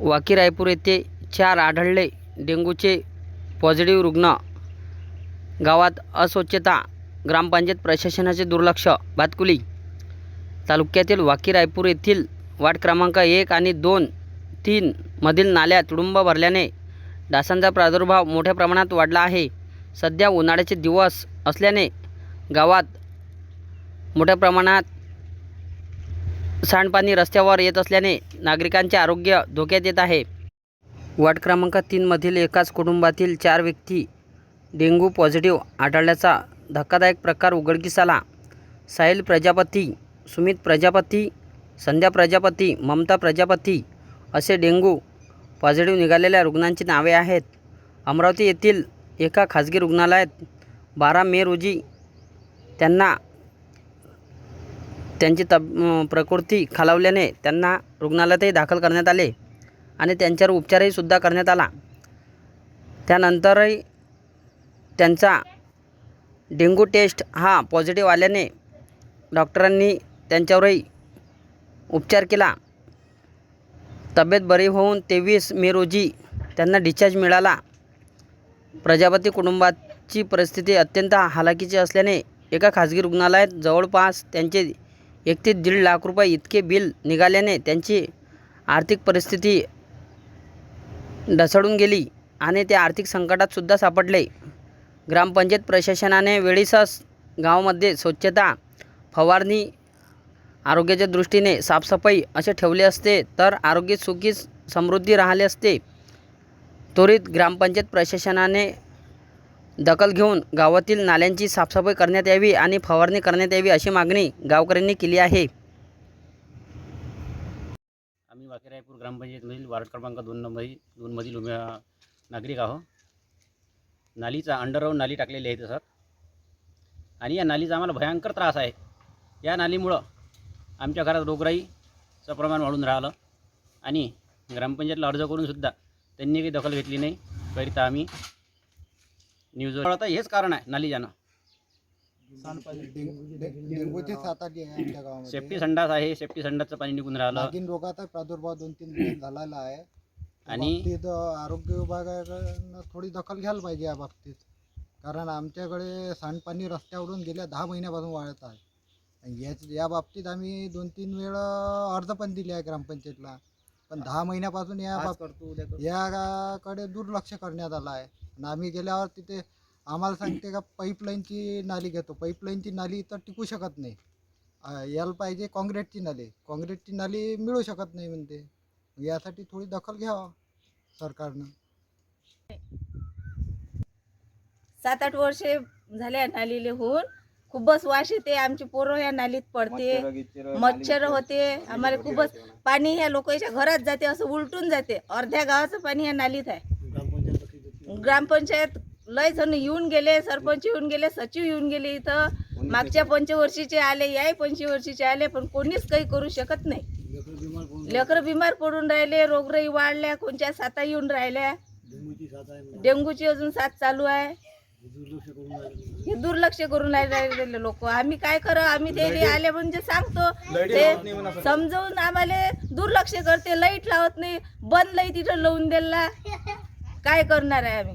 वाकी रायपूर येथे चार आढळले डेंग्यूचे पॉझिटिव्ह रुग्ण. गावात अस्वच्छता ग्रामपंचायत प्रशासनाचे दुर्लक्ष भातकुली तालुक्यातील वाकी रायपूर येथील वार्ड क्रमांक एक आणि दोन तीन मधील नाल्या तुडुंब भरल्याने डासांचा प्रादुर्भाव मोठ्या प्रमाणात वाढला आहे. सध्या उन्हाळ्याचे दिवस असल्याने गावात मोठ्या प्रमाणात सांडपाणी रस्त्यावर येत असल्याने नागरिकांचे आरोग्य धोक्यात येत आहे. वार्ड क्रमांक तीनमधील एकाच कुटुंबातील चार व्यक्ती डेंग्यू पॉझिटिव्ह आढळल्याचा धक्कादायक प्रकार उघडकीस आला साहिल प्रजापती सुमित प्रजापती संध्या प्रजापती ममता प्रजापती असे डेंग्यू पॉझिटिव्ह निघालेल्या रुग्णांची नावे आहेत. अमरावती येथील एका खाजगी रुग्णालयात बारा मे रोजी त्यांना त्यांची तब प्रकृती खालावल्याने त्यांना रुग्णालयातही दाखल करण्यात आले आणि त्यांच्यावर उपचारही सुद्धा करण्यात आला. त्यानंतरही त्यांचा डेंगू टेस्ट हा पॉझिटिव्ह आल्याने डॉक्टरांनी त्यांच्यावरही उपचार केला. तब्येत बरी होऊन तेवीस मे रोजी त्यांना डिस्चार्ज मिळाला. प्रजापती कुटुंबाची परिस्थिती अत्यंत हालाकीची असल्याने एका खाजगी रुग्णालयात जवळपास त्यांचे एक ते दीड लाख रुपये इतके बिल निघाल्याने त्यांची आर्थिक परिस्थिती ढसळून गेली आणि ते आर्थिक संकटातसुद्धा सापडले. ग्रामपंचायत प्रशासनाने वेळीसच गावामध्ये स्वच्छता फवारणी आरोग्याच्या दृष्टीने साफसफाई असे ठेवले असते तर आरोग्य सुखी समृद्धी राहिले असते. त्वरित ग्रामपंचायत प्रशासनाने दखल घेऊन गावातील नाल्यांची साफसफाई करण्यात यावी आणि फवारणी करण्यात यावी अशी मागणी गावकऱ्यांनी केली आहे. आम्ही वाकेरायपूर ग्रामपंचायतमधील वार्ड क्रमांक दोन नंबरी दोनमधील उम्या नागरिक आहो. नालीचा अंडरग्राऊंड नाली टाकलेली आहे सर. आणि या नालीचा आम्हाला भयंकर त्रास आहे. या नालीमुळं आमच्या घरात रोगराईचं प्रमाण वाढून राहिलं आणि ग्रामपंचायतला अर्ज करूनसुद्धा त्यांनी काही दखल घेतली नाही. करिता आम्ही आता हेच कारण आहे नाली जाणं डेंग्यूची साथ आली आहे आमच्या गावामध्ये. सेफ्टी संडास आहे सेफ्टी संडासचं पाणी निघून राहिलं. नागिन रोगाचा प्रादुर्भाव दोन तीन दिवस झालेला आहे. आणि? बाबतीत आरोग्य विभागानं थोडी दखल घ्यायला पाहिजे या बाबतीत. कारण आमच्याकडे सांडपाणी रस्त्यावरून गेल्या दहा महिन्यापासून वाढत आहे. आणि याच या बाबतीत आम्ही दोन तीन वेळा अर्ज पण दिले आहे ग्रामपंचायतला. पण दहा महिन्यापासून या बाब याकडे दुर्लक्ष करण्यात आलं आहे. आणि आम्ही गेल्यावर तिथे आम्हाला सांगते का पाईपलाईनची नाली घेतो. पाईपलाईनची नाली तर टिकू शकत नाही. अं, याला पाहिजे काँक्रीटची नाली. काँक्रीटची नाली मिळू शकत नाही म्हणते. यासाठी थोडी दखल घ्यावा सरकारनं. सात आठ वर्षे झाल्या नालीले होऊन. खूपच वास येते आमची पोरं या नालीत पडते मच्छर होते आम्हाला खूपच पाणी ह्या लोकांच्या घरात जाते असं उलटून जाते अर्ध्या गावाचं पाणी या नालीत आहे. ग्रामपंचायत लय जण येऊन गेले सरपंच येऊन गेले सचिव येऊन गेले इथं. मागच्या पंचवर्षीचे आले याही पंचवर्षीचे आले पण कोणीच काही करू शकत नाही. लेकरं बिमार पडून राहिले रोगराई वाढल्या कोणत्या साथा येऊन राहिल्या. डेंग्यूची अजून साथ चालू आहे. हे दुर्लक्ष करून राहिले लोक. आम्ही काय करा आम्ही ते आले म्हणजे सांगतो. ते समजवून आम्हाला दुर्लक्ष करते लाइट लावत नाही. बंद लाइट तिथं लावून दिला काय करणार आहे आम्ही?